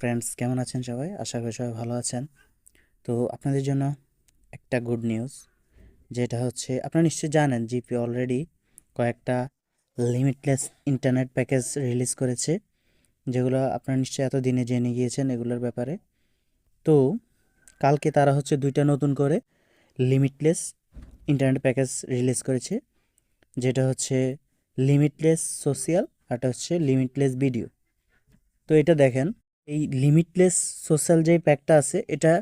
Friends কেমন আছেন সবাই? আশা করি সবাই ভালো আছেন। তো আপনাদের জন্য একটা গুড নিউজ যেটা হচ্ছে, আপনারা নিশ্চয়ই জানেন জিপি অলরেডি কয়েকটা লিমিটলেস ইন্টারনেট প্যাকেজ রিলিজ করেছে, যেগুলো আপনারা নিশ্চয়ই এতদিনে জেনে গিয়েছেন এগুলোর ব্যাপারে। তো কালকে তারা হচ্ছে দুইটা নতুন করে লিমিটলেস ইন্টারনেট প্যাকেজ রিলিজ করেছে, যেটা হচ্ছে লিমিটলেস সোশিয়াল আরটা হচ্ছে লিমিটলেস ভিডিও তো এটা দেখেন এই লিমিটলেস সোশ্যাল যে প্যাকটা আছে, এটা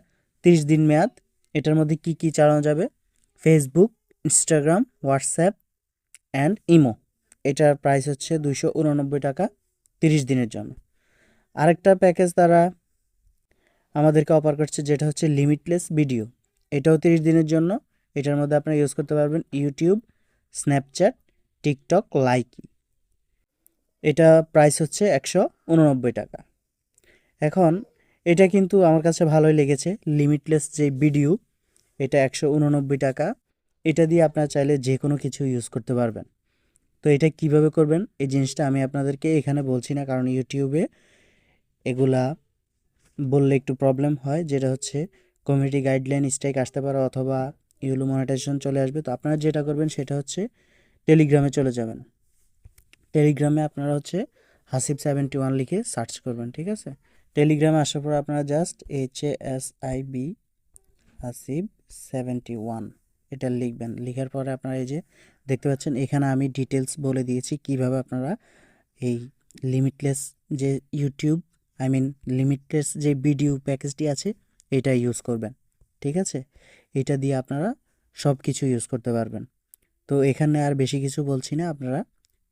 তিরিশ দিন মেয়াদ। এটার মধ্যে কি কি চালানো যাবে? Facebook Instagram WhatsApp and imo এটার প্রাইস হচ্ছে দুশো উননব্বই টাকা তিরিশ দিনের জন্য। আরেকটা প্যাকেজ তারা আমাদেরকে অফার করছে, যেটা হচ্ছে লিমিটলেস ভিডিও এটাও তিরিশ দিনের জন্য। এটার মধ্যে আপনারা ইউজ করতে পারবেন ইউটিউব স্ন্যাপচ্যাট টিকটক লাইকি এটা প্রাইস হচ্ছে একশো উননব্বই টাকা। এখন এটা কিন্তু আমার কাছে ভালোই লেগেছে লিমিটলেস যে ভিডিও এটা একশো উননব্বই টাকা। এটা দিয়ে আপনারা চাইলে যে কোনো কিছু ইউজ করতে পারবেন। তো এটা কীভাবে করবেন? এই জিনিসটা আমি আপনাদেরকে এখানে বলছি না, কারণ ইউটিউবে এগুলা বললে একটু প্রবলেম হয়। যেটা হচ্ছে কমিউনিটি গাইডলাইন স্ট্রাইক আসতে পারে অথবা ইউলো মনিটাইজেশন চলে আসবে। তো আপনারা যেটা করবেন, সেটা হচ্ছে টেলিগ্রামে চলে যাবেন। টেলিগ্রামে আপনারা হচ্ছে হাসিব সেভেন্টি ওয়ান লিখে সার্চ করবেন, ঠিক আছে? টেলিগ্রামে আসার পর আপনারা just H A S I B Hasib seventy one এটা লিখবেন। লিখার পরে আপনারা এই যে দেখতে পাচ্ছেন, এখানে আমি ডিটেলস বলে দিয়েছি কীভাবে আপনারা এই লিমিটলেস যে ইউটিউব আই মিন লিমিটলেস যে ভিডিও প্যাকেজটি আছে, এটা ইউজ করবেন। ঠিক আছে? এটা দিয়ে আপনারা সব কিছু ইউজ করতে পারবেন। তো এখানে আর বেশি কিছু বলছি না, আপনারা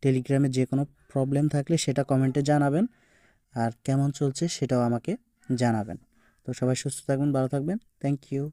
টেলিগ্রামে যে কোনো প্রবলেম থাকলে সেটা কমেন্টে জানাবেন। আর কেমন চলছে সেটাও আমাকে জানাবেন। তো সবাই সুস্থ থাকবেন ভালো থাকবেন। Thank you